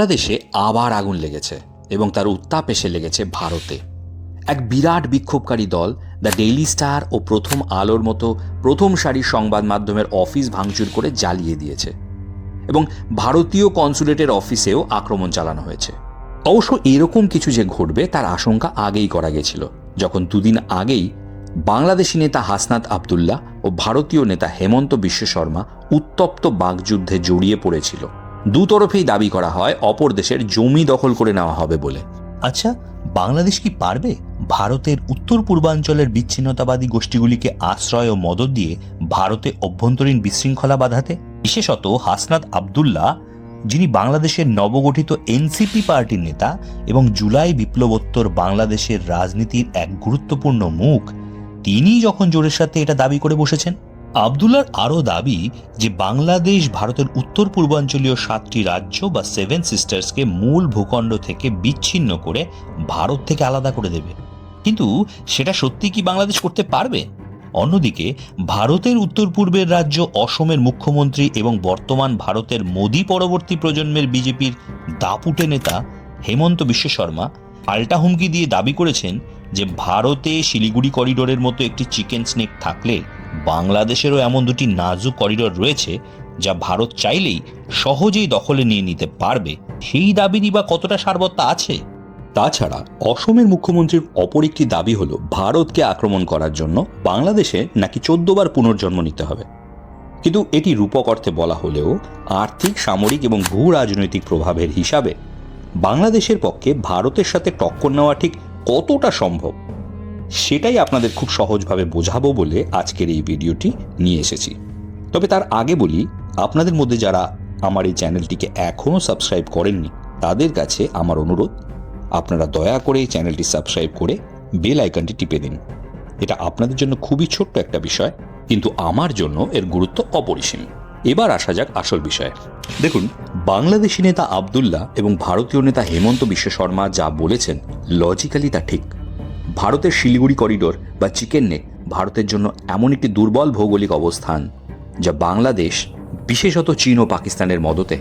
বাংলাদেশে আবার আগুন লেগেছে এবং তার উত্তাপ এসে লেগেছে ভারতে। এক বিরাট বিক্ষোভকারী দল, দ্য ডেইলি স্টার ও প্রথম আলোর মতো প্রথম সারির সংবাদ মাধ্যমের অফিস ভাঙচুর করে জ্বালিয়ে দিয়েছে এবং ভারতীয় কনসুলেটের অফিসেও আক্রমণ চালানো হয়েছে। অবশ্য এরকম কিছু যে ঘটবে তার আশঙ্কা আগেই করা গেছিল, যখন দুদিন আগেই বাংলাদেশি নেতা হাসনাত আবদুল্লাহ ও ভারতীয় নেতা হেমন্ত বিশ্ব শর্মা উত্তপ্ত বাগযুদ্ধে জড়িয়ে পড়েছিল। দুতরফেই দাবি করা হয় অপর দেশের জমি দখল করে নেওয়া হবে বলে। আচ্ছা বাংলাদেশ কি পারবে ভারতের উত্তর পূর্বাঞ্চলের বিচ্ছিন্নতাবাদী গোষ্ঠীগুলিকে আশ্রয় ও মদত দিয়ে ভারতে অভ্যন্তরীণ বিশৃঙ্খলা বাধাতে? বিশেষত হাসনাত আবদুল্লাহ, যিনি বাংলাদেশের নবগঠিত এনসিপি পার্টির নেতা এবং জুলাই বিপ্লবোত্তর বাংলাদেশের রাজনীতির এক গুরুত্বপূর্ণ মুখ তিনি যখন জোরের সাথে এটা দাবি করে বসেছেন? আবদুল্লার আরও দাবি যে বাংলাদেশ ভারতের উত্তর পূর্বাঞ্চলীয় সাতটি রাজ্য বা সেভেন সিস্টার্সকে মূল ভূখণ্ড থেকে বিচ্ছিন্ন করে ভারত থেকে আলাদা করে দেবে। কিন্তু সেটা সত্যি কি বাংলাদেশ করতে পারবে? অন্যদিকে, ভারতের উত্তর পূর্বের রাজ্য অসমের মুখ্যমন্ত্রী এবং বর্তমান ভারতের মোদী পরবর্তী প্রজন্মের বিজেপির দাপুটে নেতা হেমন্ত বিশ্ব শর্মা পাল্টা হুমকি দিয়ে দাবি করেছেন যে ভারতে শিলিগুড়ি করিডোরের মতো একটি চিকেন স্নেক থাকলে বাংলাদেশেরও এমন দুটি নাজুক করিডোর রয়েছে যা ভারত চাইলেই সহজেই দখলে নিয়ে নিতে পারবে। সেই দাবিরই বা কতটা সারবত্তা আছে? তাছাড়া অসমের মুখ্যমন্ত্রীর অপর একটি দাবি হল ভারতকে আক্রমণ করার জন্য বাংলাদেশে নাকি চোদ্দবার পুনর্জন্ম নিতে হবে। কিন্তু এটি রূপক অর্থে বলা হলেও আর্থিক, সামরিক এবং ভূ রাজনৈতিক প্রভাবের হিসাবে বাংলাদেশের পক্ষে ভারতের সাথে টক্কর নেওয়া ঠিক কতটা সম্ভব? সেটাই আপনাদের খুব সহজভাবে বোঝাবো বলে আজকের এই ভিডিওটি নিয়ে এসেছি। তবে তার আগে বলি, আপনাদের মধ্যে যারা আমার এই চ্যানেলটিকে এখনও সাবস্ক্রাইব করেননি, তাদের কাছে আমার অনুরোধ, আপনারা দয়া করে এই চ্যানেলটি সাবস্ক্রাইব করে বেল আইকনটি টিপে দিন। এটা আপনাদের জন্য খুবই ছোট্ট একটা বিষয়, কিন্তু আমার জন্য এর গুরুত্ব অপরিসীম। এবার আসা যাক আসল বিষয়ে। দেখুন, বাংলাদেশি নেতা আবদুল্লাহ এবং ভারতীয় নেতা হেমন্ত বিশ্ব শর্মা যা বলেছেন লজিক্যালি তা ঠিক। ভারতের শিলিগুড়ি করিডোর বা চিকেন নেক ভারতের জন্য এমন একটি দুর্বল ভৌগোলিক অবস্থান যা বাংলাদেশ, বিশেষত চীন ও পাকিস্তানের মদতে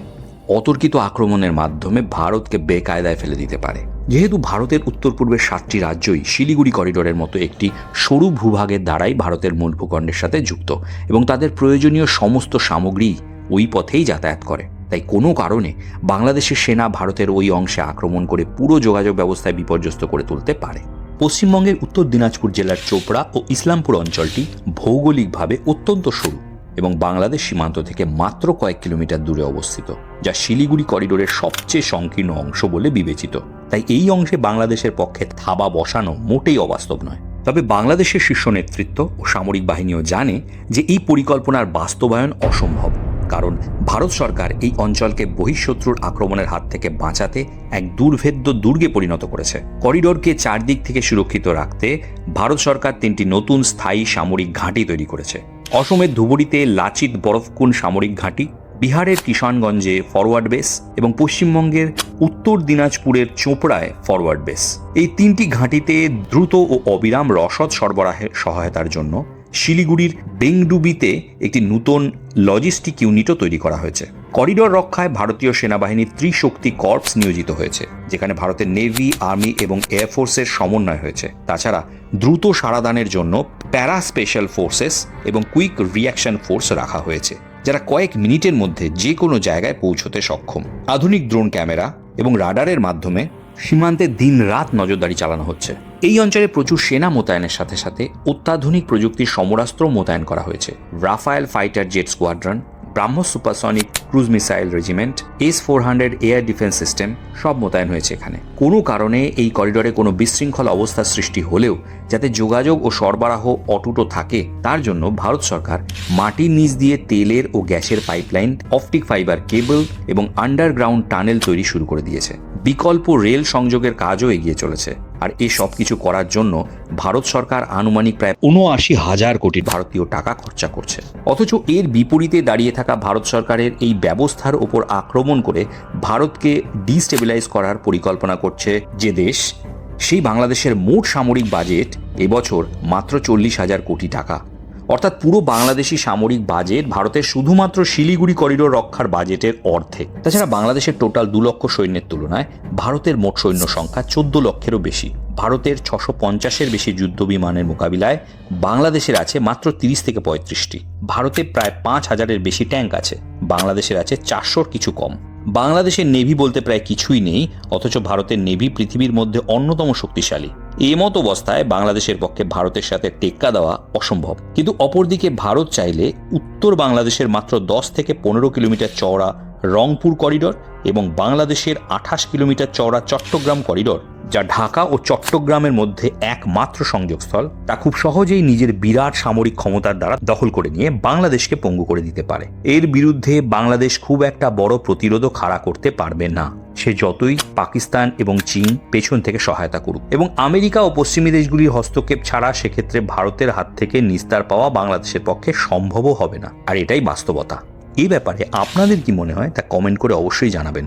অতর্কিত আক্রমণের মাধ্যমে ভারতকে বেকায়দায় ফেলে দিতে পারে। যেহেতু ভারতের উত্তর পূর্বের সাতটি রাজ্যই শিলিগুড়ি করিডোরের মতো একটি সরু ভূভাগের দ্বারাই ভারতের মূল ভূখণ্ডের সাথে যুক্ত এবং তাদের প্রয়োজনীয় সমস্ত সামগ্রী ওই পথেই যাতায়াত করে। তাই কোনো কারণে বাংলাদেশের সেনা ভারতের ওই অংশে আক্রমণ করে পুরো যোগাযোগ ব্যবস্থায় বিপর্যস্ত করে তুলতে পারে। পশ্চিমবঙ্গের উত্তর দিনাজপুর জেলার চোপড়া ও ইসলামপুর অঞ্চলটি ভৌগোলিকভাবে অত্যন্ত সরু এবং বাংলাদেশ সীমান্ত থেকে মাত্র কয়েক কিলোমিটার দূরে অবস্থিত, যা শিলিগুড়ি করিডোরের সবচেয়ে সংকীর্ণ অংশ বলে বিবেচিত। তাই এই অংশে বাংলাদেশের পক্ষে থাবা বসানো মোটেই অবাস্তব নয়। তবে বাংলাদেশের শীর্ষ নেতৃত্ব ও সামরিক বাহিনীও জানে যে এই পরিকল্পনার বাস্তবায়ন অসম্ভব। কারণ ভারত সরকার এই অঞ্চলকে বহিঃশত্রুর আক্রমণের হাত থেকে বাঁচাতে এক দুর্ভেদ্য দুর্গে পরিণত করেছে। করিডোরকে চারদিক থেকে সুরক্ষিত রাখতে ভারত সরকার তিনটি নতুন স্থায়ী সামরিক ঘাঁটি তৈরি করেছে। অসমের ধুবুরিতে লাচিত বরফকুন সামরিক ঘাঁটি, বিহারের কিষানগঞ্জে ফরওয়ার্ড বেস এবং পশ্চিমবঙ্গের উত্তর দিনাজপুরের চোপড়ায় ফরওয়ার্ড বেস এই তিনটি ঘাঁটিতে দ্রুত ও অবিরাম রসদ সরবরাহের সহায়তার জন্য শিলিগুড়ির বেংডুবিতে একটি নূতন লজিস্টিক ইউনিটও তৈরি করা হয়েছে। করিডোর রক্ষায় ভারতীয় সেনাবাহিনীর ত্রিশক্তি কর্পস নিয়োজিত হয়েছে, যেখানে ভারতের নেভি, আর্মি এবং এয়ারফোর্সের সমন্বয় হয়েছে। তাছাড়া দ্রুত সারাদানের জন্য প্যারা স্পেশাল ফোর্সেস এবং কুইক রিয়াকশন ফোর্স রাখা হয়েছে, যারা কয়েক মিনিটের মধ্যে যে কোনো জায়গায় পৌঁছতে সক্ষম। আধুনিক ড্রোন ক্যামেরা এবং রাডারের মাধ্যমে সীমান্তে দিন রাত নজরদারি চালানো হচ্ছে। এই অঞ্চলে প্রচুর সেনা মোতায়েনের সাথে সাথে অত্যাধুনিক প্রযুক্তির সমরাস্ত্র মোতায়েন করা হয়েছে। Rafale fighter jet squadron BrahMos supersonic cruise missile regiment, S four hundred air defence system সব মোতায়েন হয়েছে এখানে। কোনো কারণে এই করিডোরে কোনো বিশৃঙ্খল অবস্থার সৃষ্টি হলেও যাতে যোগাযোগ ও সরবরাহ অটুটো থাকে, তার জন্য ভারত সরকার মাটির নিচ দিয়ে তেলের ও গ্যাসের পাইপলাইন, অপটিক ফাইবার কেবল এবং আন্ডারগ্রাউন্ড টানেল তৈরি শুরু করে দিয়েছে। বিকল্প রেল সংযোগের কাজও এগিয়ে চলেছে। আর এ সব কিছু করার জন্য ভারত সরকার আনুমানিক প্রায় উনআশি হাজার কোটি ভারতীয় টাকা খরচা করছে। অথচ এর বিপরীতে দাঁড়িয়ে থাকা ভারত সরকারের এই ব্যবস্থার ওপর আক্রমণ করে ভারতকে ডিস্টেবিলাইজ করার পরিকল্পনা করছে যে দেশ সেই বাংলাদেশের মোট সামরিক বাজেট এবছর মাত্র চল্লিশ হাজার কোটি টাকা। অর্থাৎ পুরো বাংলাদেশি সামরিক বাজেট, ভারতের শুধুমাত্র শিলিগুড়ি করিডোর রক্ষার বাজেটের অর্ধেক। তাছাড়া বাংলাদেশের টোটাল দু লক্ষ সৈন্যের তুলনায় ভারতের মোট সৈন্য সংখ্যা চোদ্দ লক্ষেরও বেশি। ভারতের ছশো পঞ্চাশের বেশি যুদ্ধ বিমানের মোকাবিলায় বাংলাদেশের আছে মাত্র তিরিশ থেকে পঁয়ত্রিশটি। ভারতে প্রায় পাঁচ হাজারের বেশি ট্যাঙ্ক আছে। বাংলাদেশের আছে চারশোর কিছু কম। বাংলাদেশের নেভি বলতে প্রায় কিছুই নেই, অথচ ভারতের নেভি পৃথিবীর মধ্যে অন্যতম শক্তিশালী। এমত অবস্থায় বাংলাদেশের পক্ষে ভারতের সাথে টেক্কা দেওয়া অসম্ভব। কিন্তু অপরদিকে ভারত চাইলে উত্তর বাংলাদেশের মাত্র দশ থেকে পনেরো কিলোমিটার চওড়া রংপুর করিডোর এবং বাংলাদেশের আঠাশ কিলোমিটার চওড়া চট্টগ্রাম করিডর, যা ঢাকা ও চট্টগ্রামের মধ্যে একমাত্র সংযোগস্থল, তা খুব সহজেই নিজের বিরাট সামরিক ক্ষমতার দ্বারা দখল করে নিয়ে বাংলাদেশকে পঙ্গু করে দিতে পারে। এর বিরুদ্ধে বাংলাদেশ খুব একটা বড় প্রতিরোধও খাড়া করতে পারবে না। সে যতই পাকিস্তান এবং চীন পেছন থেকে সহায়তা করুক। এবং আমেরিকা ও পশ্চিমী দেশগুলির হস্তক্ষেপ ছাড়া সেক্ষেত্রে ভারতের হাত থেকে নিস্তার পাওয়া বাংলাদেশের পক্ষে সম্ভবও হবে না। আর এটাই বাস্তবতা। এই ব্যাপারে আপনাদের কি মনে হয় তা কমেন্ট করে অবশ্যই জানাবেন।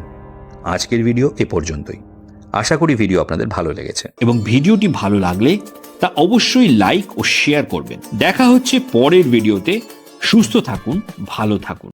আজকের ভিডিও এ পর্যন্তই। আশা করি ভিডিও আপনাদের ভালো লেগেছে। এবং ভিডিওটি ভালো লাগলে তা অবশ্যই লাইক ও শেয়ার করবেন। দেখা হচ্ছে পরের ভিডিওতে। সুস্থ থাকুন, ভালো থাকুন।